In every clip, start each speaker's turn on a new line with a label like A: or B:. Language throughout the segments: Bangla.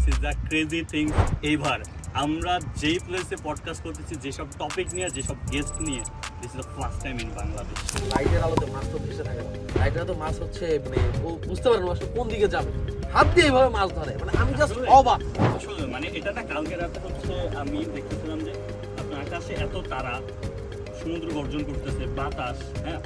A: This is the crazy things এইবার আমরা যেই প্লেসে পডকাস্ট করতেছি যেসব টপিক নিয়ে যেসব গেস্ট নিয়ে this is the first time in Bangladesh
B: লাইটের আলোতে মাছ তো ভেসে থাকে লাইটের তো মাছ হচ্ছে মানে ও বুঝতে পারে না কোন দিকে যাবে। হাত দিয়ে এইভাবে মাছ ধরে। মানে আমি জাস্ট অবাক।
A: আসলে মানে এটা না কালকে রাতে হচ্ছে আমি দেখতেছিলাম যে আপনার আকাশে এত তারা সমুদ্র গর্জন করতেছে বাতাস হ্যাঁ?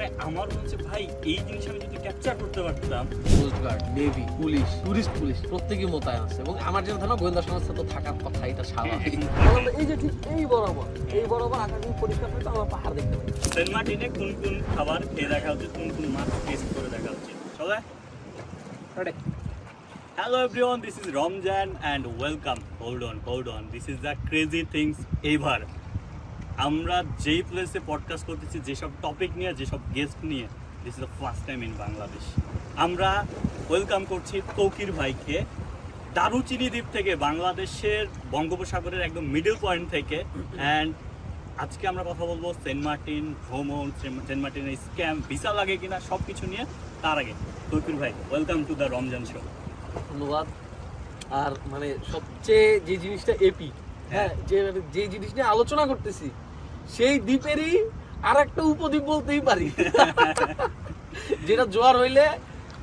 A: মানে আমার হচ্ছে ভাই এই জিনিস আমি যদি ক্যাপচার করতে পারতাম।
B: Coast guard navy police tourist police প্রত্যেকেই মোতায়েন আছে। এবং আমার যেন ধারণা গোয়েন্দা সংস্থা তো থাকার কথা এটা স্বাভাবিক।
A: হ্যাঁ,
B: এই যে ঠিক এই বরাবর এই বরাবর আকাশ পরিষ্কার করে আমরা পাহাড় দেখতে পাই।
A: সেন্ট মার্টিনে কোন কোন খাবার খেয়ে দেখা উচিত কোন কোন মাছ টেস্ট করে দেখা উচিত সবাই hello everyone this is Ramzan and welcome hold on hold on this is the crazy things ever আমরা যেই প্লেসে পডকাস্ট করতেছি, যেসব টপিক নিয়ে, যেসব গেস্ট নিয়ে this is the first time in Bangladesh আমরা ওয়েলকাম করছি তৌকির ভাইকে। দারুচিনি দ্বীপ থেকে, বাংলাদেশের বঙ্গোপসাগরের একদম মিডল পয়েন্ট থেকে। অ্যান্ড আজকে আমরা কথা বলব সেন্ট মার্টিন ভ্রমণ সেন্ট মার্টিনের স্ক্যাম ভিসা লাগে কিনা সব কিছু নিয়ে, তার আগে তৌকির ভাই welcome to the Ramzan show
B: ধন্যবাদ। আর মানে সবচেয়ে যে জিনিসটা এপি হ্যাঁ যে যে জিনিস নিয়ে আলোচনা করতেছি সেই দ্বীপেরই আর একটা উপদ্বীপ বলতেই পারি। যেটা জোয়ার হইলে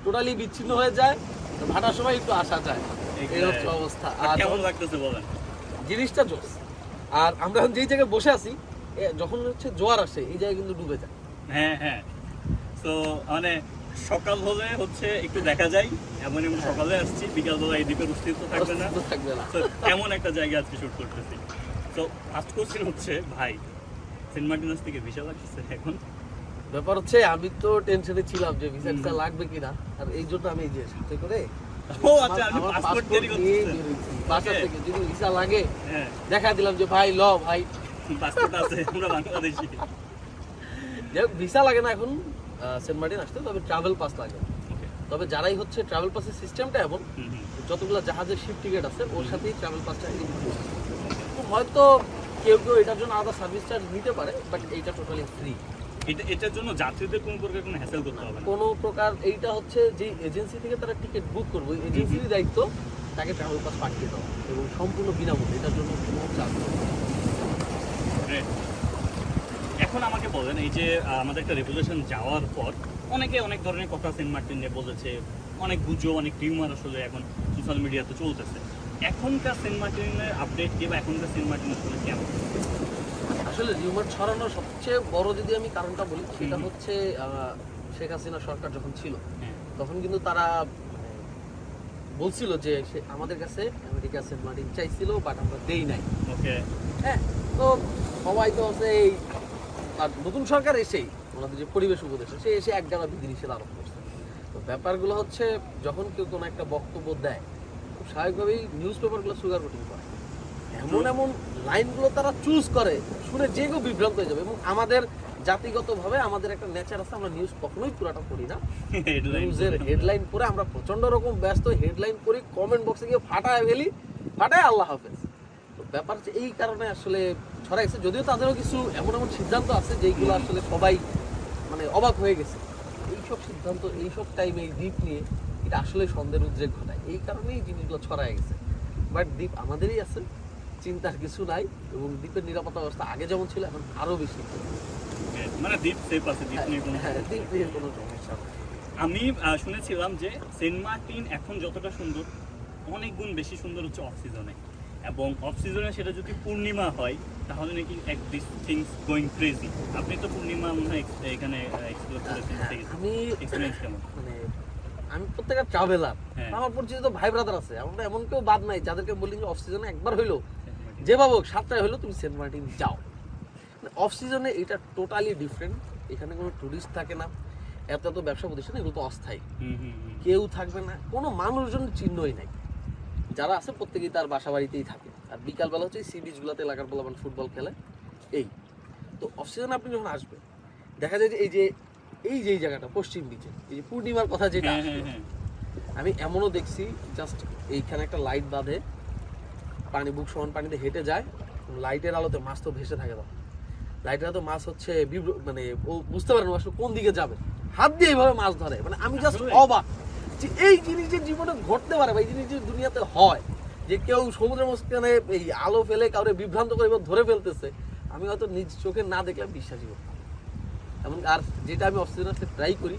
B: টোটালি বিচ্ছিন্ন হয়ে যায় তো ভাটার সময় একটু আসা যায়। এই হচ্ছে অবস্থা। আর
A: কেমন লাগতেছে বলেন?
B: জিনিসটা জোস। আর আমরা যেই জায়গায় বসে আছি যখন হচ্ছে জোয়ার আসে এই জায়গায় কিন্তু ডুবে যায়।
A: হ্যাঁ হ্যাঁ। তো মানে সকাল হলে হচ্ছে একটু দেখা যায় এমন এমন সকালে আসছি বিকাল বেলা এই দ্বীপের অস্তিত্ব থাকবে না।
B: থাকবে না।
A: তো এমন একটা জায়গা আজকে শুট করতেছি। তো কোশ্চেন হচ্ছে ভাই সেন্ট মার্টিনাস থেকে ভিসা লাগতেছে এখন।
B: ব্যাপার হচ্ছে আমি তো টেনশনে ছিলাম যে ভিসা লাগবে কিনা। আর এই জন্য আমি এই যে সাথে করে
A: ও আচ্ছা আপনি পাসপোর্ট তৈরি
B: নিয়ে বাসা থেকে যদি ভিসা লাগে
A: হ্যাঁ।
B: দেখা দিলাম যে ভাই ল ভাই।
A: পাসপোর্ট আছে আমরা বাংলাদেশি।
B: ভিসা লাগে না এখন। সেন্ট মার্টিন আসতে তবে ট্রাভেল পাস লাগে। তবে যারাই হচ্ছে ট্রাভেল পাসের সিস্টেমটা এমন। যতগুলো জাহাজের শিপ টিকিট আছে ওর সাথেই ট্রাভেল পাসটা হয়তো কেউ কেউ এটার জন্য আলাদা সার্ভিস চার্জ নিতে পারে বাট এইটা টোটালি ফ্রি
A: এটা এটার জন্য যাত্রীদের কোনো প্রকার কোনো হ্যাসেল করতে হবে না।
B: কোনো প্রকার এইটা হচ্ছে যে এজেন্সি থেকে তারা টিকিট বুক করবে এজেন্সির দায়িত্ব তাকে ট্রাভেল পাস পাঠিয়ে দেওয়া এবং সম্পূর্ণ বিনামূল্যে এটার জন্য কোনো চার্জ
A: এখন আমাকে বলেন এই যে আমাদের একটা রেপুলেশন যাওয়ার পর অনেকে অনেক ধরনের কথা সেন্ট মার্টিন নিয়ে বলেছে অনেক গুজব অনেক টিউমার আসলে এখন সোশ্যাল মিডিয়াতে চলতেছে। এখনকার সেন্ট মার্টিনের আপডেট কি বা এখনকার সেন্ট মার্টিন আসলে কেমন?
B: আসলে রিউমার ছড়ানোর সবচেয়ে বড় যদি আমি কারণটা বলি সেটা হচ্ছে শেখ হাসিনা সরকার যখন ছিল
A: হ্যাঁ।
B: তখন কিন্তু তারা মানে, বলছিল যে সে আমাদের কাছে আমেরিকা সেন্ট মার্টিন চাইছিল বাট আমরা দেই নাই।
A: ওকে।
B: হ্যাঁ তো সবাই তো হচ্ছে এই আর নতুন সরকার এসেই ওনাদের যে পরিবেশ উপদেষ্টা সে এসে এক জায়গা বিধি নিষেধ আরোপ করছে। তো ব্যাপারগুলো হচ্ছে যখন কেউ কোনো একটা বক্তব্য দেয় স্বাভাবিকভাবেই নিউজ পেপারগুলো সুগার কোটিং করে। এমন এমন লাইনগুলো তারা চুজ করে শুনে যে কেউ বিভ্রান্ত হয়ে যাবে। এবং আমাদের জাতিগতভাবে আমাদের একটা নেচার আছে আমরা নিউজ কখনোই পুরাটা পড়ি না। নিউজের হেডলাইন পড়ে আমরা প্রচণ্ড রকম ব্যস্ত হেডলাইন পড়ি কমেন্ট বক্সে গিয়ে ফাটায় ফেলি ফাটায় আল্লাহ হাফেজ। তো ব্যাপার হচ্ছে এই কারণে আসলে ছড়া গেছে। যদিও তাদেরও কিছু এমন এমন সিদ্ধান্ত আছে যেগুলো আসলে সবাই মানে অবাক হয়ে গেছে। এইসব সিদ্ধান্ত এইসব টাইমে এই দ্বীপ নিয়ে এটা আসলে সন্দেহের উদ্রেক ঘটায় এই কারণেই জিনিসগুলো ছড়ায় গেছে। বাট দ্বীপ আমাদেরই আছে চিন্তার কিছু নাই এবং দ্বীপের নিরাপত্তা ব্যবস্থা আগে যেমন ছিল এখন আরও বেশি।
A: মানে দ্বীপ সেফ আছে দ্বীপ নিয়ে কোনো
B: হ্যাঁ দ্বীপ নিয়ে কোনো সমস্যা
A: আমি শুনেছিলাম যে সেন্ট মার্টিন এখন যতটা সুন্দর অনেক গুণ বেশি সুন্দর হচ্ছে অফ সিজনে এবং অফ সিজনে সেটা যদি পূর্ণিমা হয় তাহলে নাকি এক দিস থিংস গোয়িং ক্রেজি আপনি তো পূর্ণিমা মনে হয় এখানে এক্সপ্লোর করেছেন
B: হ্যাঁ, আমি
A: এক্সপিরিয়েন্স কেমন?
B: মানে আমি প্রত্যেকটা ট্রাভেলার
A: হ্যাঁ।
B: আমার পরিচিত ভাই ব্রাদার আছে। আমরা এমন কেউ বাদ নাই যাদেরকে বলি যে অফ সিজনে একবার হইল। যে ভাবো সাতটায় হইল তুমি সেন্ট মার্টিন যাও। অফ সিজনে এটা টোটালি ডিফারেন্ট এখানে কোনো টুরিস্ট থাকে না। এত এত ব্যবসা প্রতিষ্ঠান এগুলো তো অস্থায়ী। কেউ থাকবে না। কোনো মানুষজন চিহ্নই নাই। যারা আছে প্রত্যেকেই তার বাসা বাড়িতেই থাকে। আর বিকালবেলা হচ্ছে সি বিচগুলোতে এলাকার পোলাপান ফুটবল খেলে। এই। তো অফ সিজনে আপনি যখন আসবেন দেখা যায় যে এই যে এই যে জায়গাটা পশ্চিম দিকে এই যে পূর্ণিমার কথা যেটা
A: হ্যাঁ
B: আসলো,
A: হ্যাঁ। হ্যাঁ
B: আমি এমনও দেখছি জাস্ট এইখানে একটা লাইট বাঁধে পানি বুক সমান পানিতে হেঁটে যায় লাইটের আলোতে মাছ তো ভেসে থাকে তখন। লাইটের আলোতে মাছ হচ্ছে মানে ও বুঝতে পারে না আসলে কোন দিকে যাবে। হাত দিয়ে এইভাবে মাছ ধরে মানে আমি জাস্ট অবাক যে এই জিনিস যে জীবনে ঘটতে পারে বা এই জিনিস যে দুনিয়াতে হয় যে কেউ সমুদ্রের মাঝখানে এই আলো ফেলে কাউরে বিভ্রান্ত করে এবার ধরে ফেলতেছে আমি হয়তো নিজ চোখে না দেখলে বিশ্বাসই করতাম এমন আর যেটা আমি অক্সিজেন আসতে ট্রাই করি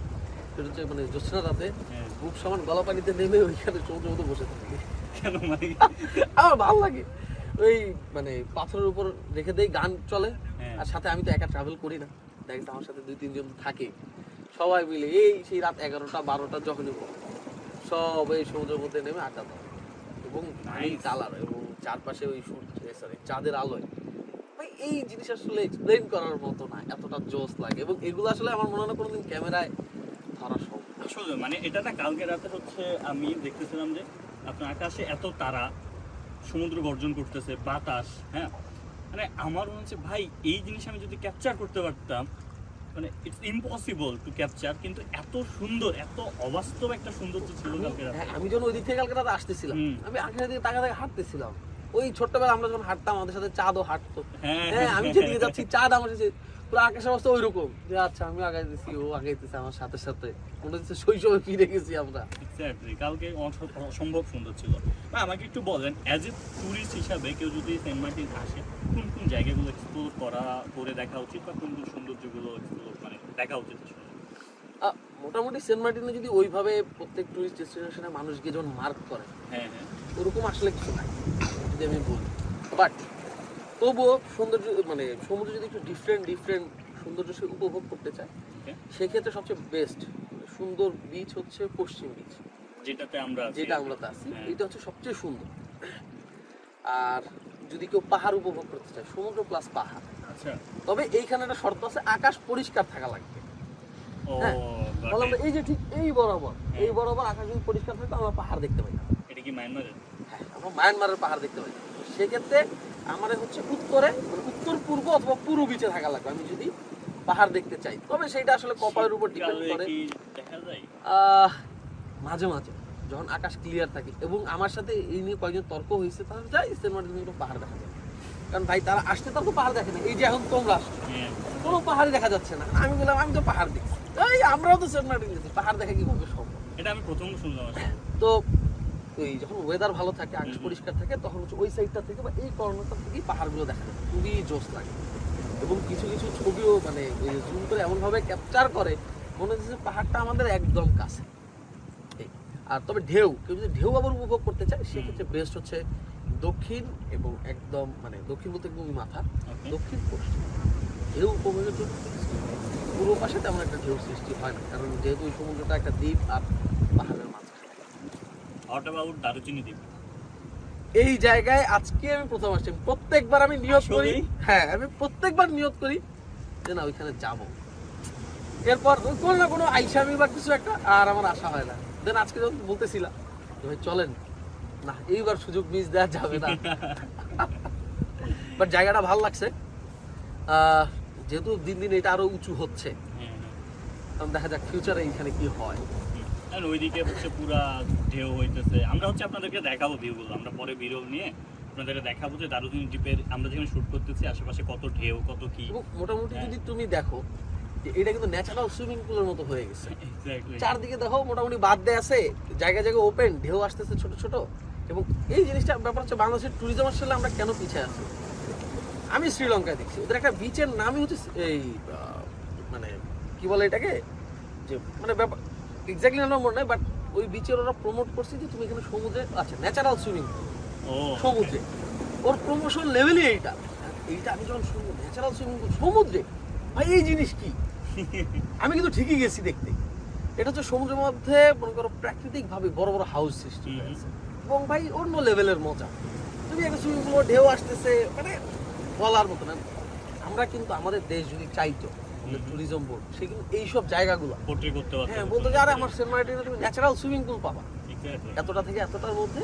B: সেটা হচ্ছে মানে জ্যোৎস্না রাতে
A: হ্যাঁ।
B: বুক সমান গলা পানিতে নেমে ওইখানে সমুদ্রের মধ্যে বসে থাকি।
A: কেন মানে?
B: আমার ভালো লাগে। ওই মানে পাথরের উপর রেখে দেই গান চলে
A: হ্যাঁ।
B: আর সাথে আমি তো একা ট্রাভেল করি না। দেখ আমার সাথে দুই তিনজন থাকে। সবাই মিলে এই সেই রাত এগারোটা বারোটা যখনই সব এই সমুদ্রের মধ্যে নেমে আড্ডা দেওয়া এবং. কালার এবং চারপাশে ওই সরি চাঁদের আলোয়। এই জিনিস আসলে এক্সপ্লেন করার মতো না এতটা জোস লাগে। এবং এগুলো আসলে আমার মনে হয় কোনোদিন ক্যামেরায় ধরা সম্ভব।
A: আসলে মানে এটা না কালকে রাতে হচ্ছে আমি দেখতেছিলাম যে আপনার আকাশে এত তারা সমুদ্র গর্জন করতেছে বাতাস হ্যাঁ? মানে আমার মনে হচ্ছে ভাই এই জিনিস আমি যদি ক্যাপচার করতে পারতাম মানে ইটস ইম্পসিবল টু ক্যাপচার কিন্তু এত সুন্দর এত অবাস্তব একটা সৌন্দর্য ছিল কালকে রাতে।
B: হ্যাঁ, আমি যখন ওই দিক থেকে কালকে রাতে আসতেছিলাম। আমি আকাশের দিকে তাকা তাকা হাঁটতেছিলাম। ওই ছোট্টবেলা আমরা যখন হাঁটতাম আমাদের সাথে চাঁদও হাঁটতো।
A: হ্যাঁ।
B: হ্যাঁ আমি যেদিকে যাচ্ছি চাঁদ আমার সাথে পুরো আকাশের অবস্থা ওই রকম যে আচ্ছা আমি আগাইতেছি ও আগে আগাইতেছে আমার সাথে সাথে। মনে হচ্ছে শৈশবে ফিরে গেছি আমরা।
A: এক্স্যাক্টলি কালকে অস- অসম্ভব সুন্দর ছিল। না আমাকে একটু বলেন অ্যাজ এ ট্যুরিস্ট হিসাবে কেউ যদি সেন্ট মার্টিন আসে কোন কোন জায়গাগুলো এক্সপ্লোর করা করে দেখা উচিত বা কোন কোন সৌন্দর্যগুলো এক্সপ্লোর মানে দেখা উচিত?
B: মোটামুটি সেন্ট মার্টিনে যদি ওইভাবে প্রত্যেক টুরিস্ট ডেস্টিনেশনে মানুষ গিয়ে যখন মার্ক করে
A: হ্যাঁ হ্যাঁ।
B: ওরকম আসলে কিছু নাই। যদি আমি বলি। বাট তবুও সৌন্দর্য মানে সমুদ্র যদি একটু ডিফারেন্ট ডিফারেন্ট সৌন্দর্য সে উপভোগ করতে চায় সেক্ষেত্রে সবচেয়ে বেস্ট সুন্দর বিচ হচ্ছে পশ্চিম বিচ
A: যেটাতে আমরা
B: যেটা আমরা আছি।
A: হ্যাঁ।
B: এটা হচ্ছে সবচেয়ে সুন্দর। আর যদি কেউ পাহাড় উপভোগ করতে চায় সমুদ্র প্লাস পাহাড়।
A: আচ্ছা।
B: তবে এইখানে একটা শর্ত আছে আকাশ পরিষ্কার থাকা লাগবে। হ্যাঁ। বললাম এই যে ঠিক এই বরাবর
A: হ্যাঁ।
B: এই বরাবর আকাশ যদি পরিষ্কার থাকে আমরা পাহাড় দেখতে পাই না।
A: এটা কি মায়ানমারের?
B: আমরা মায়ানমারের পাহাড় দেখতে পাই। সেক্ষেত্রে আমার হচ্ছে উত্তরে মানে উত্তর পূর্ব অথবা পূর্ব বিচে থাকা লাগবে আমি যদি পাহাড় দেখতে চাই। তবে সেটা আসলে কপালের উপর ডিপেন্ড করে।
A: দেখা
B: মাঝে মাঝে যখন আকাশ ক্লিয়ার থাকে। এবং আমার সাথে এই নিয়ে কয়েকজন তর্ক হয়েছে তাহলে যাই ইস্তের মাঠে তুমি একটু পাহাড় দেখা যায়। কারণ ভাই তারা আসতে তর্ক পাহাড় দেখে না। এই যে এখন তোমরা আসছো।
A: হ্যাঁ।
B: কোনো পাহাড়ই দেখা যাচ্ছে না। আমি বললাম আমি তো পাহাড় দেখছি। এই আমরাও তো সেন্ট মার্টিন গেছি পাহাড় দেখা কি হবে সম্ভব
A: এটা আমি প্রথম শুনলাম
B: তো ওই যখন ওয়েদার ভালো থাকে আকাশ পরিষ্কার থাকে তখন হচ্ছে ওই সাইডটা থেকে বা এই কর্নারটা থেকেই পাহাড়গুলো দেখা যায়। খুবই জোস লাগে। এবং কিছু কিছু ছবিও মানে জুম করে এমনভাবে ক্যাপচার করে মনে হচ্ছে যে পাহাড়টা আমাদের একদম কাছে। আর তবে ঢেউ কেউ যদি ঢেউ আবার উপভোগ করতে চায় সেক্ষেত্রে বেস্ট হচ্ছে দক্ষিণ এবং একদম মানে দক্ষিণ বলতে একদম মাথা দক্ষিণ পশ্চিম ঢেউ উপভোগের জন্য পূর্ব পাশে তেমন একটা ঢেউ সৃষ্টি হয় না। কারণ যেহেতু ওই সমুদ্রটা একটা দ্বীপ আর পাহাড়ের মাঝখানে
A: অ্যাবাউট দারুচিনি দ্বীপ
B: এই জায়গায় আজকে আমি প্রথম আসছি। প্রত্যেকবার আমি নিয়ত করি। হ্যাঁ আমি প্রত্যেকবার নিয়ত করি যে না ওইখানে যাব। এরপর কোনো না কোনো আইসামি বা কিছু একটা আর আমার আশা হয় না। দেন আজকে যখন বলতেছিলাম ভাই চলেন। না এইবার সুযোগ মিস দেওয়া যাবে না। বাট জায়গাটা ভালো লাগছে। আহ, যেহেতু দিন দিন এটা আরও উঁচু হচ্ছে।
A: হ্যাঁ হ্যাঁ।
B: দেখা যাক ফিউচারে এইখানে কি হয়।
A: আর ওইদিকে হচ্ছে পুরা ঢেউ হইতেছে। আমরা হচ্ছে আপনাদেরকে দেখাবো ভিউগুলো আমরা পরে ভিডিও নিয়ে আপনাদেরকে দেখাবো যে দারুচিনি দ্বীপের আমরা যেখানে শুট করতেছি আশেপাশে কত ঢেউ কত কি।
B: মোটামুটি
A: হ্যাঁ।
B: যদি তুমি দেখো এটা কিন্তু ন্যাচারাল সুইমিং পুলের মতো হয়ে গেছে। চারদিকে দেখো মোটামুটি বাদ দেয় আছে জায়গায় জায়গায় ওপেন ঢেউ আসতেছে ছোট ছোট। এবং এই জিনিসটা ব্যাপার হচ্ছে বাংলাদেশের ট্যুরিজম আসলে আমরা কেন পিছিয়ে আছি? আমি শ্রীলঙ্কায় দেখছি। ওদের একটা বিচের নামই হচ্ছে এই মানে কি বলে এটাকে? যে মানে ব্যাপার এক্স্যাক্টলি আমার মনে নেই বাট ওই বিচের ওরা প্রমোট করছে যে তুমি এখানে সমুদ্রে আচ্ছা ন্যাচারাল সুইমিং সমুদ্রে। ওর প্রমোশন লেভেলই এইটা। এইটা আমি যখন শুনব ন্যাচারাল সুইমিং সমুদ্রে? ভাই এই জিনিস কি? আমি কিন্তু ঠিকই গেছি দেখতে। এটা হচ্ছে সমুদ্রের মধ্যে মনে করো প্রাকৃতিক ভাবে বড় বড় হাউস সৃষ্টি হয়েছে। এবং ভাই অন্য লেভেলের মজা। তুমি একটা সুইমিং পুল ঢেউ আসতেছে মানে বলার মতো না। আমরা কিন্তু আমাদের দেশ যদি চাইতো। ট্যুরিজম বোর্ড সে কিন্তু এইসব জায়গাগুলো।
A: পোর্ট্রে করতে পারতো
B: হ্যাঁ বলতো যে আরে আমার সেন্ট মার্টিনে তুমি ন্যাচারাল সুইমিং পুল পাবা। এতটা থেকে এতটার মধ্যে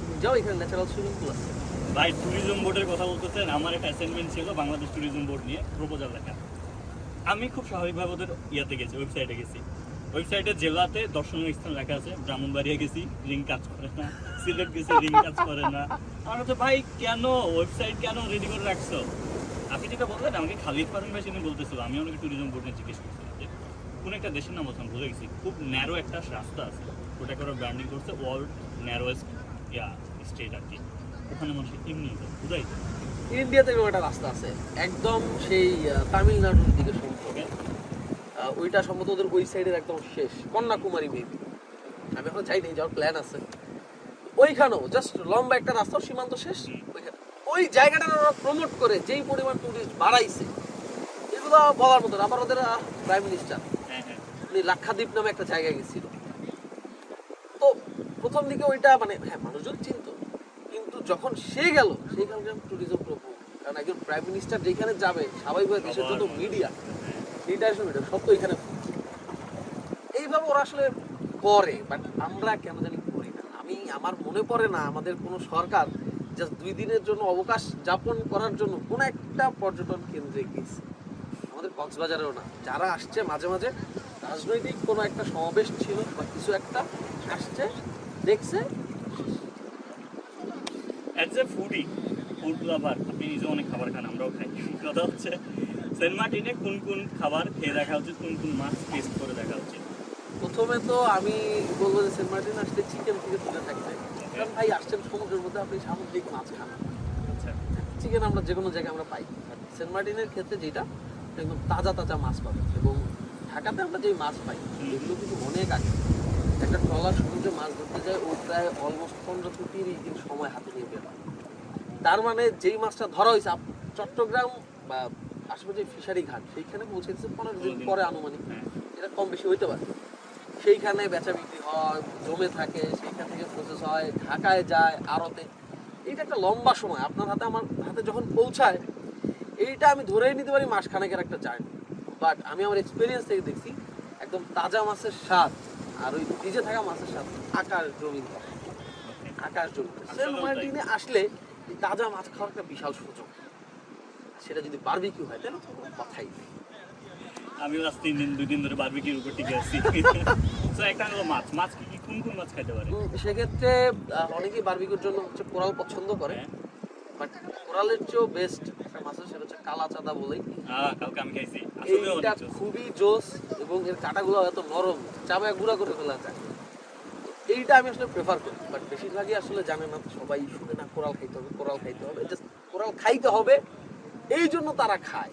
B: তুমি যাও এখানে ন্যাচারাল সুইমিং পুল আছে।
A: ভাই ট্যুরিজম বোর্ডের কথা বলতেছেন আমার একটা অ্যাসাইনমেন্ট ছিল বাংলাদেশ ট্যুরিজম বোর্ড নিয়ে প্রপোজাল লেখা। আমি খুব স্বাভাবিকভাবে ওদের ইয়াতে গেছি ওয়েবসাইটে গেছি। ওয়েবসাইটে জেলাতে দর্শনীয় স্থান লেখা আছে ব্রাহ্মণবাড়িয়া গেছি রিং কাজ করে না। সিলেট গেছি রিং কাজ করে না। আমার তো ভাই কেন? ওয়েবসাইট কেন রেডি করে রাখছো? আপনি যেটা বললেন আমাকে খালিদ পারেন ভাই সেদিন বলতেছিল আমি অনেক ট্যুরিজম বোর্ড জিজ্ঞেস করছিলাম যে কোন একটা দেশের নাম বলছিলাম ভুলে গেছি খুব ন্যারো একটা রাস্তা আছে ওটাকে ওরা ব্র্যান্ডিং করছে ওয়ার্ল্ড ন্যারোয়েস্ট ইয়া স্টেট আর কি। ওখানে মানুষ এমনি যায় বুঝাই
B: ইন্ডিয়াতে একটা রাস্তা আছে একদম সেই তামিলনাড়ুর দিকে সম্ভব
A: ওকে
B: ওইটা সম্ভবত ওদের ওই সাইডের একদম শেষ কন্যাকুমারী মেবি আমি এখন যাই নাই যাওয়ার প্ল্যান আছে। ওইখানেও জাস্ট লম্বা একটা রাস্তা সীমান্ত শেষ ওইখানে। ওই জায়গাটা ওরা প্রমোট করে যেই পরিমাণ টুরিস্ট বাড়াইছে এগুলো বলার মতো না। আবার ওদের প্রাইম মিনিস্টার
A: হ্যাঁ হ্যাঁ।
B: উনি লাক্ষাদ্বীপ নামে একটা জায়গায় গেছিল। তো প্রথম দিকে ওইটা মানে হ্যাঁ মানুষজন চিনত। কিন্তু যখন সে গেল সেইখানকার ট্যুরিজম প্রভু কারণ একজন প্রাইম মিনিস্টার যেখানে যাবে স্বাভাবিকভাবে দেশের যত মিডিয়া ইন্টারন্যাশনাল মিডিয়া সব তো এখানে এইভাবে ওরা আসলে করে বাট আমরা কেন জানি করি না। আমি আমার মনে পড়ে না আমাদের কোনো সরকার জাস্ট দুই দিনের জন্য অবকাশ যাপন করার জন্য কোনো একটা পর্যটন কেন্দ্রে গেছে আমাদের কক্সবাজারেও না। যারা আসছে মাঝে মাঝে রাজনৈতিক কোনো একটা সমাবেশ ছিল বা কিছু একটা আসছে দেখছে।
A: As a foodie food lover আপনি নিজে অনেক খাবার খান আমরাও খাই। কথা হচ্ছে সেন্ট মার্টিনে কোন কোন খাবার খেয়ে দেখা উচিত কোন কোন মাছ টেস্ট করে দেখা উচিত?
B: প্রথমে তো আমি বলব যে সেন্ট মার্টিন আসলে চিকেন থেকে তুলে থাকবে। কারণ ভাই আসছেন সমুদ্রের মধ্যে আপনি সামুদ্রিক মাছ খান।
A: আচ্ছা।
B: চিকেন আমরা যে কোনো জায়গায় আমরা পাই। সেন্ট মার্টিনের ক্ষেত্রে যেটা একদম তাজা তাজা মাছ পাবেন। এবং ঢাকাতে আমরা যে মাছ পাই। এগুলো কিন্তু অনেক আগে। একটা ট্রলার সমুদ্রে মাছ ধরতে যায় ও প্রায় অলমোস্ট পনেরো থেকে তিরিশ দিন সময় হাতে নিয়ে বের হয়। তার মানে যেই মাছটা ধরা হয়েছে চট্টগ্রাম বা আশেপাশে ফিশারি ঘাট সেইখানে পৌঁছে গেছে পনেরো দিন। পরে আনুমানিক।
A: হ্যাঁ।
B: এটা কম বেশি হইতে পারে। সেইখানে বেচা বিক্রি হয় জমে থাকে সেইখান থেকে প্রসেস হয় ঢাকায় যায় আড়তে। এইটা একটা লম্বা সময়। আপনার হাতে আমার হাতে যখন পৌঁছায় এইটা আমি ধরেই নিতে পারি মাসখানেকের একটা জার্নি বাট আমি আমার এক্সপিরিয়েন্স থেকে দেখছি একদম তাজা মাছের স্বাদ আর ওই ভিজে থাকা মাছের স্বাদ আকাশ জমিন। আকাশ জমিন মার্টিনে আসলে তাজা মাছ খাওয়ার একটা বিশাল সুযোগ। সেটা যদি বারবিকিউ হয় তাহলে কথাই নেই।
A: আমি আজ তিন দিন দুই দিন ধরে বারবিকির উপর টিকে আছি। তো একটা হলো মাছ। মাছ কি? কোন কোন মাছ খাইতে পারে?
B: সেক্ষেত্রে অনেকেই বারবিকিউর জন্য হচ্ছে কোরাল পছন্দ করে।
A: হ্যাঁ।
B: বাট কোরালের চেয়েও বেস্ট একটা মাছ আছে সেটা হচ্ছে কালা চাঁদা বলেই।
A: কালকে আমি খাইছি। জোস।
B: খুবই জোস এবং এর কাঁটাগুলো এত নরম চাবায় গুঁড়া করে ফেলা যায়। এইটা আমি আসলে প্রেফার করি বাট বেশিরভাগই আসলে জানে না সবাই শুনে না কোরাল খাইতে হবে কোরাল খাইতে হবে। জাস্ট কোরাল খাইতে হবে এই জন্য তারা খায়।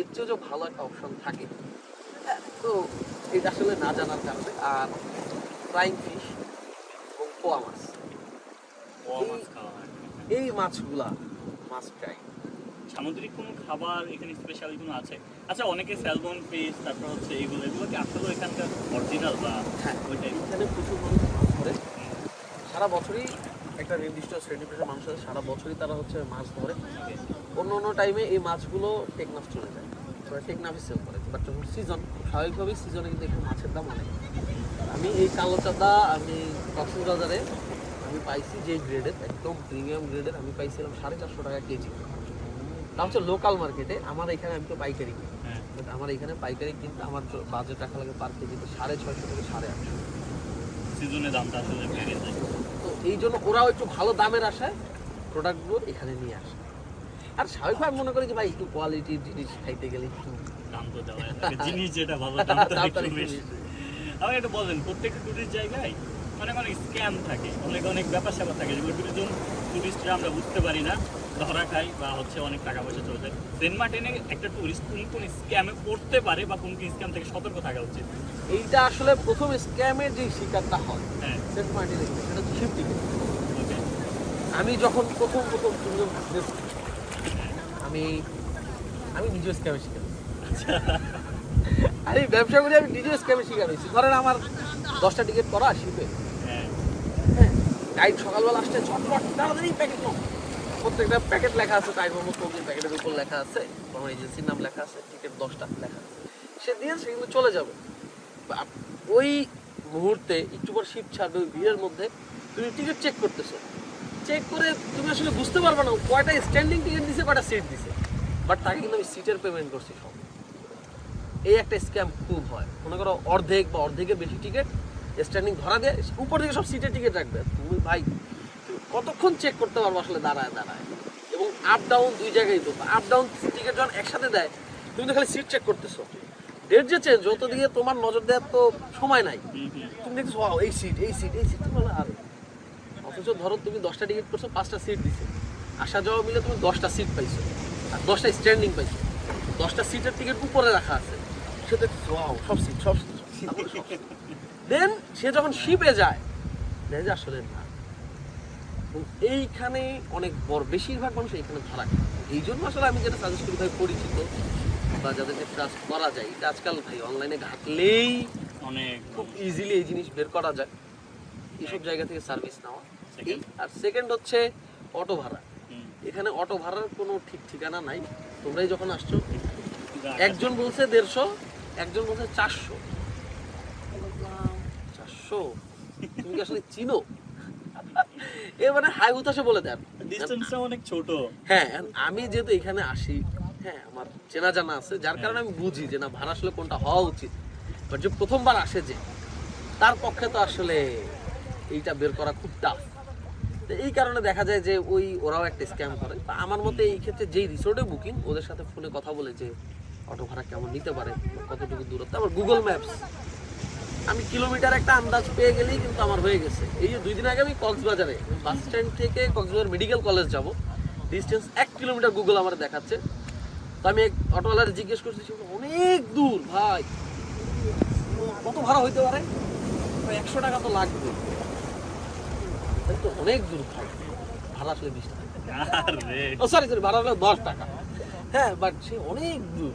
B: এর চেয়েও যে ভালো একটা অপশন থাকে। হ্যাঁ, তো এটা আসলে না জানার কারণে আর ফ্রাইং ফিশ এবং পোয়া মাছ। এই মাছগুলা মাছ ফ্রাই
A: সামুদ্রিক কোনো খাবার এখানে স্পেশাল কোনো আছে? আচ্ছা অনেকে স্যালমন ফিশ তারপর হচ্ছে এইগুলো এগুলো কি আসলে এখানকার অরিজিনাল বা
B: হ্যাঁ
A: ওই টাইপ
B: এখানে প্রচুর মানুষ মাছ ধরে। সারা বছরই একটা নির্দিষ্ট শ্রেণি পেশার মানুষ আছে সারা বছরই তারা হচ্ছে মাছ ধরে। অন্য অন্য টাইমে এই মাছগুলো টেকনাফ চলে যায়। ওরা টেকনাফে সেল করে। বাট যখন সিজন স্বাভাবিকভাবেই সিজনে কিন্তু এখানে মাছের দাম অনেক। আমি এই কালো চাঁদা আমি কক্সবাজারে আমি পাইছি যে গ্রেডের একদম প্রিমিয়াম গ্রেডের আমি পাইছিলাম সাড়ে চারশো টাকা কেজি। তা হচ্ছে লোকাল মার্কেটে আমার এখানে আমি তো পাইকারি কিনি।
A: হ্যাঁ।
B: বাট আমার এখানে পাইকারি কিনতে আমার বাজেট টাকা লাগে পার কেজিতে সাড়ে ছয়শো থেকে সাড়ে আটশো।
A: সিজনে দামটা আসলে বেড়ে যায়।
B: তো এই জন্য ওরাও একটু ভালো দামের আশায় প্রোডাক্টগুলো এখানে নিয়ে আসে। আর স্বাভাবিকভাবে মনে করি যে ভাই একটু কোয়ালিটির জিনিস খাইতে গেলে একটু
A: দাম তো দেওয়া জিনিস যেটা ভালো দামটা
B: দামটা
A: একটু বেশি। আমি একটা বলেন প্রত্যেকটা টুরিস্ট জায়গায় অনেক অনেক স্ক্যাম থাকে অনেক অনেক ব্যাপার স্যাপার থাকে। যেগুলো টুরিজম টুরিস্টরা আমরা বুঝতে পারি না ধরা খাই বা হচ্ছে অনেক টাকা পয়সা চলে যায়। সেন্ট মার্টিনে একটা টুরিস্ট কোন কোন স্ক্যামে পড়তে পারে বা কোন কোন স্ক্যাম থেকে সতর্ক থাকা উচিত?
B: এইটা আসলে প্রথম স্ক্যামের যে শিকারটা হয়
A: হ্যাঁ।
B: সেন্ট মার্টিনে সেটা হচ্ছে আমি যখন প্রথম প্রথম বিজনেস আমি আমি নিজেও স্ক্যামে হয়েছি। আর ব্যবসা করে আমি নিজেও স্ক্যামে হয়েছি। ধরেন আমার দশটা টিকিট করা শিপে
A: হ্যাঁ
B: হ্যাঁ। গাইড সকালবেলা আসছে ঝটপট তাড়াতাড়ি প্যাকেট প্রত্যেকটা প্যাকেট লেখা আছে টাইম মোমো কোকের প্যাকেটের উপর লেখা আছে কোনো এজেন্সির নাম লেখা আছে টিকিট দশটা লেখা আছে। সে দিয়ে সে কিন্তু চলে যাবে। ওই মুহূর্তে একটু পর শিপ ছাড়বে ওই ভিড়ের মধ্যে তুমি টিকিট চেক করতেছো। চেক করে তুমি আসলে বুঝতে পারবে না কয়টা স্ট্যান্ডিং টিকিট দিছে কয়টা সিট দিছে। বাট তাকে কিন্তু আমি সিটের পেমেন্ট করছি সব। এই একটা স্ক্যাম খুব হয়। মনে করো অর্ধেক বা অর্ধেকের বেশি টিকিট স্ট্যান্ডিং ধরা দেয় উপর থেকে সব সিটের টিকিট রাখবে। তুমি ভাই কতক্ষণ চেক করতে পারব আসলে দাঁড়ায় দাঁড়ায়? এবং আপ ডাউন দুই জায়গায় তো। আপ ডাউন টিকিট যখন একসাথে দেয় তুমি তো খালি সিট চেক করতেছো। ডেট যে চেঞ্জ যত দিকে তোমার নজর দেওয়ার তো সময় নাই। তুমি দেখছ এই সিট এই সিট এই সিট আরে অথচ ধরো তুমি দশটা টিকিট করছ পাঁচটা সিট দিছে। আসা যাওয়া মিলে তুমি দশটা সিট পাইছো আর দশটা স্ট্যান্ডিং পাইছো। দশটা সিটের টিকিট উপরে রাখা আছে। সে দেখছ ওয়াও সব সিট সব সিট দেন সে যখন শিপে যায় দেখে যে আসলে না। এইখানে অনেক বড় বেশিরভাগ মানুষ এইখানে ধরা এই জন্য আসলে আমি যেটা সাজেস্ট করি ভাই পরিচিত বা যাদেরকে ট্রাস্ট করা যায় এটা আজকাল ভাই অনলাইনে ঘাটলেই
A: অনেক
B: খুব ইজিলি এই জিনিস বের করা যায়। এইসব জায়গা থেকে সার্ভিস নেওয়া? এই- আর সেকেন্ড হচ্ছে অটো ভাড়া। এখানে অটো ভাড়ার কোনো ঠিক ঠিকানা নাই। তোমরাই যখন আসছো একজন বলছে দেড়শো একজন বলছে চারশো। চারশো? তুমি কি আসলে চিনো? এ মানে হাই হুতাশে বলে দেন।
A: ডিস্টেন্সটা অনেক ছোট।
B: হ্যাঁ আমি যেহেতু এখানে আসি হ্যাঁ আমার চেনা জানা আছে যার কারণে আমি বুঝি যে না ভাড়া আসলে কোনটা হওয়া উচিত। বাট যে প্রথমবার আসে যে তার পক্ষে তো আসলে এইটা বের করা খুব টাফ এই কারণে দেখা যায় যে ওই ওরাও একটা স্ক্যাম করে। তা আমার মতে এই ক্ষেত্রে যেই রিসোর্টে বুকিং ওদের সাথে ফোনে কথা বলে যে অটো ভাড়া কেমন নিতে পারে কতটুকু দূরত্ব। আবার গুগল ম্যাপস আমি কিলোমিটার একটা আন্দাজ পেয়ে গেলেই কিন্তু আমার হয়ে গেছে। এই যে দুই দিন আগে আমি কক্সবাজারে বাস স্ট্যান্ড থেকে কক্সবাজার মেডিকেল কলেজ যাব। ডিস্টেন্স এক কিলোমিটার গুগল আমার দেখাচ্ছে। তো আমি এক অটোওয়ালার জিজ্ঞেস করছি অনেক দূর ভাই। কত ভাড়া হইতে পারে? একশো টাকা তো লাগবে তো অনেক দূর ভাই। ভাড়া আসলে বিশ টাকা। ও সরি সরি ভাড়া হলো দশ টাকা। হ্যাঁ বাট সে অনেক দূর।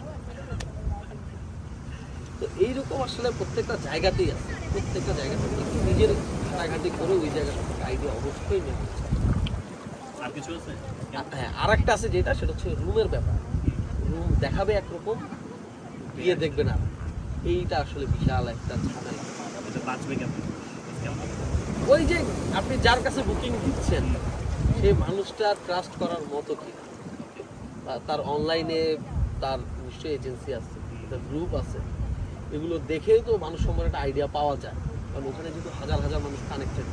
B: তো এইরকম আসলে প্রত্যেকটা জায়গাতেই আছে। প্রত্যেকটা জায়গাতে একটু নিজের ঘাটাঘাটি করে ওই জায়গা সম্পর্কে আইডিয়া অবশ্যই নেবে
A: আর কিছু আছে?
B: হ্যাঁ আর একটা আছে যেটা সেটা হচ্ছে রুমের ব্যাপার। রুম দেখাবে একরকম গিয়ে দেখবে না এইটা আসলে বিশাল একটা ঝামেলা।
A: এটা বাঁচবে কেমন?
B: ওই যে আপনি যার কাছে বুকিং দিচ্ছেন সে মানুষটা ট্রাস্ট করার মতো কি? তার অনলাইনে তার নিশ্চয়ই এজেন্সি আছে তার গ্রুপ আছে। এগুলো দেখেই তো মানুষ সম্পর্কে একটা আইডিয়া পাওয়া যায়। কারণ ওখানে যেহেতু হাজার হাজার মানুষ কানেক্টেড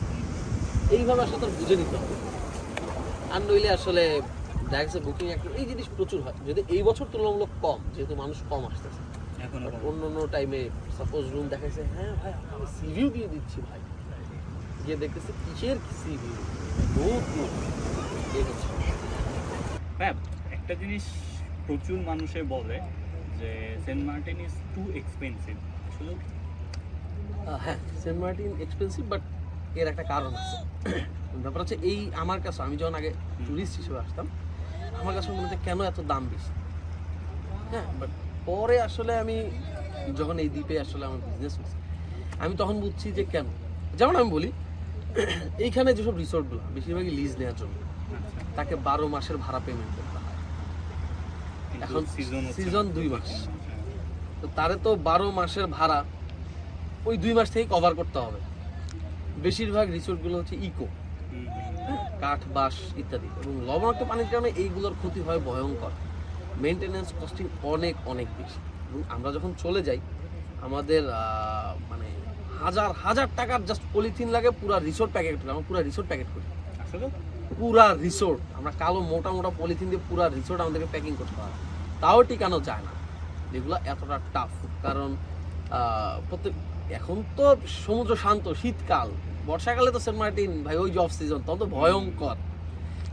B: এইভাবে আসলে তার বুঝে নিতে হবে। আর নইলে আসলে দেখা বুকিং একটা এই জিনিস প্রচুর হয়। যদি এই বছর তুলনামূলক কম যেহেতু মানুষ কম আসতেছে। অন্য অন্য টাইমে সাপোজ রুম দেখাইছে হ্যাঁ ভাই আমি সিভিউ দিয়ে দিচ্ছি ভাই। গিয়ে দেখতেছি কিসের বহুত দূর। এই
A: হ্যাঁ একটা জিনিস প্রচুর মানুষে বলে যে Saint Martin is too expensive. আসলে
B: হ্যাঁ সেন্ট মার্টিন এক্সপেন্সিভ বাট এর একটা কারণ আছে। ব্যাপার হচ্ছে এই আমার কাছে আমি যখন আগে টুরিস্ট হিসেবে আসতাম আমার কাছে মনে হচ্ছে কেন এত দাম বেশি? হ্যাঁ বাট পরে আসলে আমি যখন এই দ্বীপে আসলে আমার বিজনেস হচ্ছে আমি তখন বুঝছি যে কেন? যেমন আমি বলি এইখানে যেসব রিসোর্টগুলো বেশিরভাগই লিজ নেওয়ার জন্য তাকে বারো মাসের ভাড়া পেমেন্ট করতে হয়। এখন
A: সিজন
B: দুই মাস। তো তারে তো বারো মাসের ভাড়া ওই দুই মাস থেকেই কভার করতে হবে। বেশিরভাগ রিসোর্টগুলো হচ্ছে ইকো কাঠ বাঁশ ইত্যাদি। এবং লবণাক্ত পানির কারণে এইগুলোর ক্ষতি হয় ভয়ঙ্কর। মেনটেনেন্স কস্টিং অনেক অনেক বেশি। এবং আমরা যখন চলে যাই আমাদের হাজার হাজার টাকার জাস্ট পলিথিন লাগে পুরা রিসোর্ট প্যাকেট করি আমরা পুরা রিসোর্ট প্যাকেট করি।
A: আসলে
B: পুরা রিসোর্ট আমরা কালো মোটা মোটা পলিথিন দিয়ে পুরা রিসোর্ট আমাদেরকে প্যাকিং করতে হয়। তাও টিকানো যায় না। যেগুলো এতটা টাফ কারণ প্রত্যেক এখন তো সমুদ্র শান্ত শীতকাল। বর্ষাকালে তো সেন্ট মার্টিন ভাই ওই যে অফ সিজন তখন তো ভয়ঙ্কর।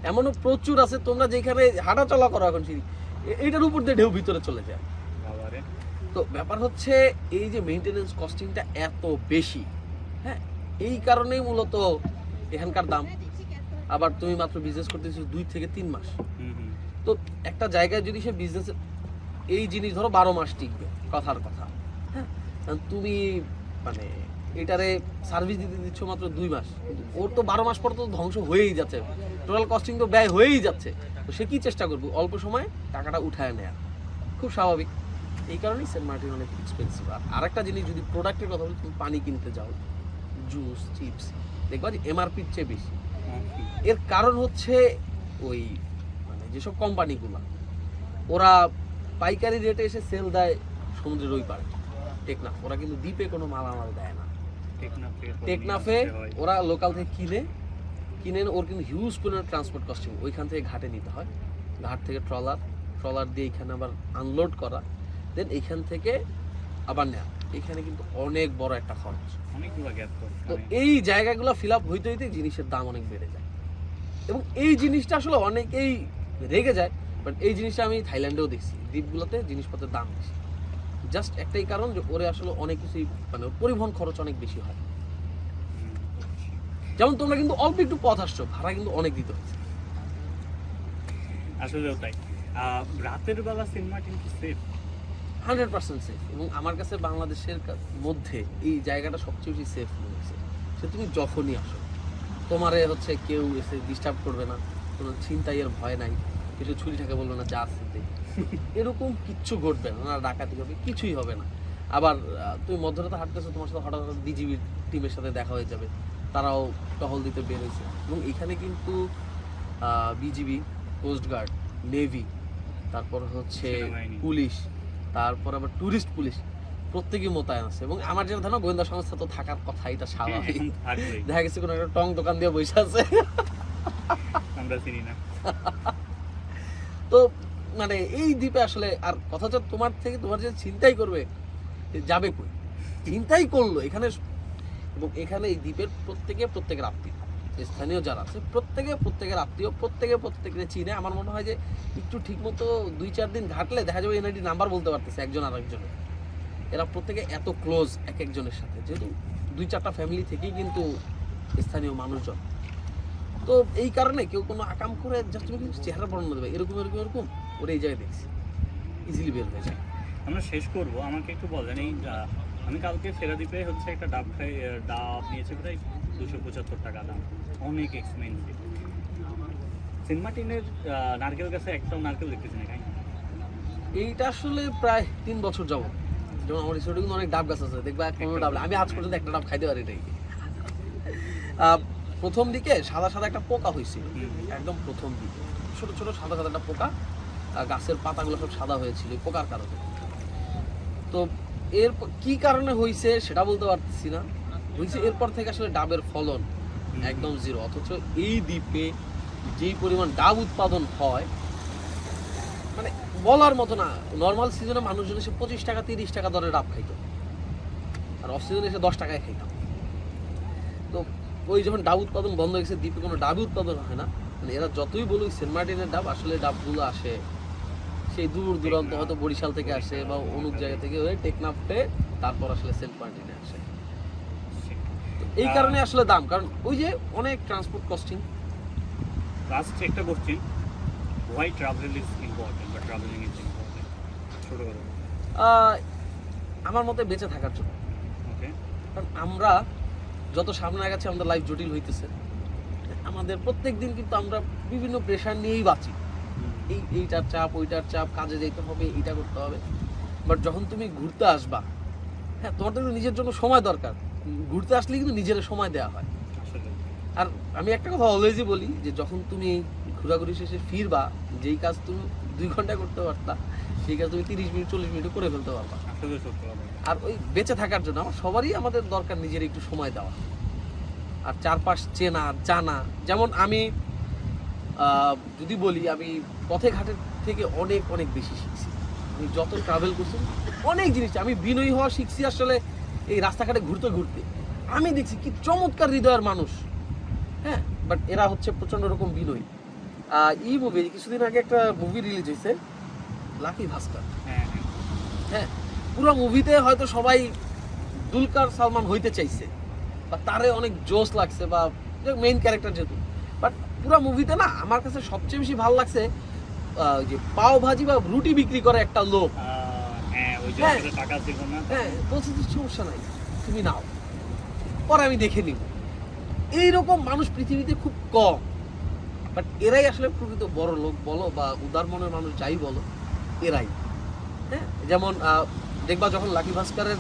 B: এমনও প্রচুর আছে তোমরা যেখানে হাঁটা চলা করো এখন সিঁড়ি এ- এইটার উপর দিয়ে ঢেউ ভিতরে চলে যায়। তো ব্যাপার হচ্ছে এই যে মেনটেনেন্স কস্টিংটা এত বেশি হ্যাঁ? এই কারণেই মূলত এখানকার দাম। আবার তুমি মাত্র বিজনেস করতেছো দুই থেকে তিন মাস। তো একটা জায়গায় যদি সে বিজনেস এই জিনিস ধরো বারো মাস টিকবে কথার কথা হ্যাঁ? তুমি মানে এটারে সার্ভিস দিতে দিচ্ছ মাত্র দুই মাস। কিন্তু ওর তো বারো মাস পর তো ধ্বংস হয়েই যাচ্ছে। টোটাল কস্টিং তো ব্যয় হয়েই যাচ্ছে। তো সে কি চেষ্টা করবে? অল্প সময়ে টাকাটা উঠায় নেয়া। খুব স্বাভাবিক। এই কারণেই সেন্ট মার্টিন অনেক এক্সপেন্সিভ আর আরেকটা জিনিস যদি প্রোডাক্টের কথা বলি তুমি পানি কিনতে যাও জুস চিপস দেখবা যে এমআরপির চেয়ে বেশি। এর কারণ হচ্ছে ওই মানে যেসব কোম্পানিগুলো ওরা পাইকারি রেটে এসে সেল দেয় সমুদ্রের ওই পারে টেকনাফ ওরা কিন্তু দ্বীপে কোনো মালামাল দেয় না।
A: টেকনাফে
B: টেকনাফে ওরা লোকাল থেকে কিনে কিনে এনে ওর কিন্তু হিউজ পরিমাণে ট্রান্সপোর্ট কস্টিং ওইখান থেকে ঘাটে নিতে হয়। ঘাট থেকে ট্রলার ট্রলার দিয়ে এখানে আবার আনলোড করা। দেন এইখান থেকে আবার নেওয়া এখানে কিন্তু অনেক বড় একটা খরচ।
A: অনেকগুলো গ্যাপ তো
B: তো এই জায়গাগুলো ফিল আপ হইতে হইতে জিনিসের দাম অনেক বেড়ে যায়। এবং এই জিনিসটা আসলে অনেকেই রেগে যায় বাট এই জিনিসটা আমি থাইল্যান্ডেও দেখছি। দ্বীপগুলোতে জিনিসপত্রের দাম বেশি। জাস্ট একটাই কারণ যে ওরে আসলে অনেক কিছুই মানে পরিবহন খরচ অনেক বেশি হয়। যেমন তোমরা কিন্তু অল্প একটু পথ আসছো ভাড়া কিন্তু অনেক দিতে হচ্ছে।
A: আসলেও তাই। রাতের বেলা সিনেমা কিন্তু সেফ
B: হান্ড্রেড পার্সেন্ট সেফ এবং আমার কাছে বাংলাদেশের মধ্যে এই জায়গাটা সবচেয়ে বেশি সেফ মনে হচ্ছে। সে তুমি যখনই আসো তোমারে হচ্ছে কেউ এসে ডিস্টার্ব করবে না কোনো ছিনতাইয়ের ভয় নাই কিছু ছুরি থাকে বলবে না যা দে। এরকম কিচ্ছু ঘটবে না না ডাকাতি হবে কিছুই হবে না। আবার তুমি মধ্যরাতে হাঁটতেছো তোমার সাথে হঠাৎ হঠাৎ বিজিবির টিমের সাথে দেখা হয়ে যাবে তারাও টহল দিতে বের হয়েছে। এবং এখানে কিন্তু বিজিবি কোস্টগার্ড নেভি তারপর হচ্ছে পুলিশ তারপর আবার টুরিস্ট পুলিশ প্রত্যেকেই মোতায়েন আছে। এবং আমার যেটা ধারণা গোয়েন্দা সংস্থা তো থাকার কথা এটা স্বাভাবিক। দেখা গেছে কোনো একটা টং দোকান দিয়ে বসে আছে।
A: আমরা চিনি না।
B: তো মানে এই দ্বীপে আসলে আর কথা হচ্ছে তোমার থেকে তোমার যে চিন্তাই করবে যাবে কই? চিন্তাই করল। এখানে এবং এখানে এই দ্বীপের প্রত্যেকে প্রত্যেকের আত্মীয় স্থানীয় যারা আছে, প্রত্যেকে প্রত্যেকের আত্মীয়, প্রত্যেকে প্রত্যেকের চিনে। আমার মনে হয় যে একটু ঠিক মতো দুই চার দিন ঘাটলে দেখা যাবে এনআইডি নাম্বার বলতে পারতেছে একজন আর একজনের। এরা প্রত্যেকে এত ক্লোজ এক একজনের সাথে, যেহেতু দুই চারটা ফ্যামিলি থেকেই কিন্তু স্থানীয় মানুষজন। তো এই কারণে কেউ কোনো আকাম করে জাস্ট তুমি কিন্তু চেহারা বর্ণনা দেবে, এরকম এরকম এরকম, ওরা এই জায়গায় দেখছি। ইজিলি বের হয়ে যায়।
A: আমরা শেষ করব। আমাকে একটু বলেন এই আমি কালকে ফেরা ফেরাদ্বীপে হচ্ছে একটা ডাব খাই ডাব নিয়েছি প্রায় দুশো পঁচাত্তর টাকা দাম। অনেক এক্সপেন্সিভ সেন্ট মার্টিনের নারকেল গাছে একটাও নারকেল দেখতেছি না
B: এইটা আসলে প্রায় তিন বছর যাব যেমন আমার রিসোর্টে কিন্তু অনেক ডাব গাছ আছে দেখবা কোনো ডাব। আমি আজ পর্যন্ত একটা ডাব খাইতে পারি আহ, প্রথম দিকে সাদা সাদা একটা পোকা হয়েছিল একদম প্রথম দিকে। ছোট ছোট সাদা সাদা একটা পোকা গাছের পাতাগুলো সব সাদা হয়েছিল পোকার কারণে। তো এর কি কারণে হয়েছে সেটা বলতে পারতেছি না। হয়েছে এরপর থেকে আসলে ডাবের ফলন একদম জিরো। অথচ এই দ্বীপে যেই পরিমাণ ডাব উৎপাদন হয় মানে বলার মতো না নর্মাল সিজনে মানুষজন এসে পঁচিশ টাকা তিরিশ টাকা দরে ডাব খাইতো। আর অফ সিজনে এসে দশ টাকায় খাইতাম। তো ওই যখন ডাব উৎপাদন বন্ধ হয়ে গেছে দ্বীপে কোনো ডাবই উৎপাদন হয় না। মানে এরা যতই বলুক সেন্ট মার্টিনের ডাব আসলে ডাবগুলো আসে সেই দূর দূরান্ত হয়তো বরিশাল থেকে আসে বা অমুক জায়গা থেকে হয়ে টেকনাফটে তারপর আসলে সেন্ট মার্টিনে আসে। এই কারণে আসলে দাম কারণ ওই যে অনেক ট্রান্সপোর্ট কস্টিং
A: লাস্ট একটা question why travel is important বা ট্রাভেলিং ইজ ইম্পর্টেন্ট ছোট করে
B: আমার মতে বেঁচে থাকার জন্য।
A: ওকে
B: কারণ আমরা যত সামনে আগাচ্ছি আমাদের লাইফ জটিল হইতেছে। আমাদের প্রত্যেক দিন কিন্তু আমরা বিভিন্ন প্রেশার নিয়েই বাঁচি। এই এইটার চাপ ওইটার চাপ কাজে যেতে হবে এইটা করতে হবে। বাট যখন তুমি ঘুরতে আসবা হ্যাঁ তোমার তো নিজের জন্য সময় দরকার। ঘুরতে আসলে কিন্তু নিজের সময় দেওয়া হয়। আর আমি একটা কথা অলওয়েজই বলি যে যখন তুমি ঘোরাঘুরি শেষে ফিরবা যেই কাজ তুমি দুই ঘণ্টা করতে পারতা সেই কাজ তুমি তিরিশ মিনিট চল্লিশ মিনিটে করে ফেলতে পারবা। আর ওই বেঁচে থাকার জন্য আমার সবারই আমাদের দরকার নিজের একটু সময় দেওয়া। আর চারপাশ চেনা জানা যেমন আমি যদি বলি আমি পথে ঘাটের থেকে অনেক অনেক বেশি শিখছি। আমি যত ট্রাভেল করছি অনেক জিনিস আমি বিনয়ী হওয়া শিখছি আসলে এই রাস্তাঘাটে ঘুরতে ঘুরতে। আমি দেখছি কি চমৎকার হৃদয়ের মানুষ। হ্যাঁ বাট এরা হচ্ছে প্রচণ্ড রকম বিনয়ী। এই মুভি কিছুদিন আগে একটা মুভি রিলিজ হয়েছে লাকি ভাস্কর
A: হ্যাঁ হ্যাঁ।
B: হ্যাঁ পুরো মুভিতে হয়তো সবাই দুলকার সালমান হইতে চাইছে বা তারে অনেক জোশ লাগছে বা মেইন ক্যারেক্টার যেহেতু। বাট পুরো মুভিতে না আমার কাছে সবচেয়ে বেশি ভালো লাগছে যে পাও ভাজি বা রুটি বিক্রি করে একটা লোক। বলছে যে সমস্যা নাই তুমি নাও। পরে আমি দেখে নিব। এইরকম মানুষ পৃথিবীতে খুব কম। বাট এরাই আসলে প্রকৃত বড় লোক বলো বা উদার মনের মানুষ যাই বলো এরাই। হ্যাঁ যেমন দেখবা যখন লাকি ভাস্করের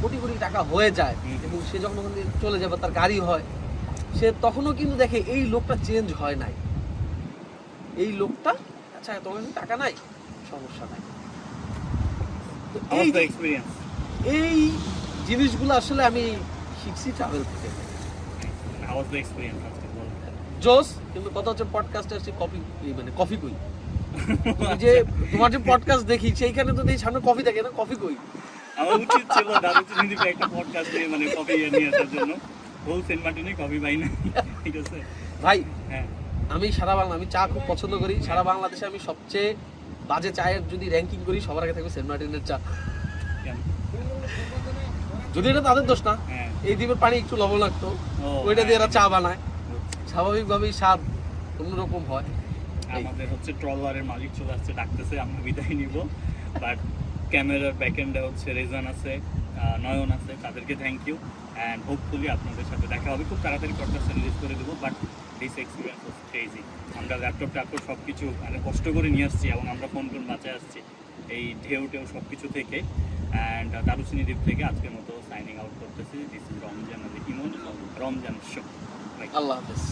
B: কোটি কোটি টাকা হয়ে যায় এবং সে যখন ওখান চলে যাবে তার গাড়ি হয় সে তখনও কিন্তু দেখে এই লোকটা চেঞ্জ হয় নাই। এই লোকটা আচ্ছা তোমার টাকা নাই? সমস্যা নাই। এই
A: এক্সপিরিয়েন্স
B: এই জিনিসগুলো আসলে আমি শিখছি ট্রাভেল থেকে। জোস কিন্তু কথা হচ্ছে পডকাস্টে আসছে কফি মানে কফি কই? যে তোমার যে পডকাস্ট দেখি সেইখানে তো দেখি সামনে কফি থাকে না কফি কই?
A: আমার উচিত ছিল দ্বীপে একটা পডকাস্ট নিয়ে মানে কফি নিয়ে আসার জন্য। হোল সেন্ট মার্টিনে কফি পাই না। ঠিক আছে?
B: ভাই
A: হ্যাঁ।
B: আমি সারা বাংলা আমি চা খুব পছন্দ করি। সারা বাংলাদেশে আমি সবচেয়ে বাজে চায়ের যদি র্যাঙ্কিং করি সবার আগে থাকবে সেন্ট মার্টিনের চা। যদি এটা তাদের দোষ না
A: হ্যাঁ।
B: এই দ্বীপের পানি একটু লবণাক্ত
A: ও,
B: ওইটা দিয়ে এরা
A: হ্যাঁ।
B: চা বানায়। স্বাভাবিকভাবেই স্বাদ অন্যরকম হয়।
A: আমাদের হচ্ছে ট্রলারের মালিক চলে আসছে ডাকতেছে আমরা বিদায় নিব। বাট ক্যামেরার ব্যাকএন্ডে হচ্ছে রেজান আছে নয়ন আছে তাদেরকে থ্যাংক ইউ অ্যান্ড হোপফুলি আপনাদের সাথে দেখা হবে। খুব তাড়াতাড়ি পডকাস্ট রিলিজ করে দেবো। বাট দিস এক্সপিরিয়েন্স ক্রেজি আমরা ল্যাপটপ ট্যাপটপ সব কিছু মানে কষ্ট করে নিয়ে আসছি, এবং আমরা ফোন টোন বাঁচায় আসছি। এই ঢেউ টেউ সব কিছু থেকে অ্যান্ড দারুচিনি দ্বীপ থেকে আজকের মতো সাইনিং আউট করতেছি। This is Ramzan Emon Ramzan show
B: আল্লাহ হাফেজ।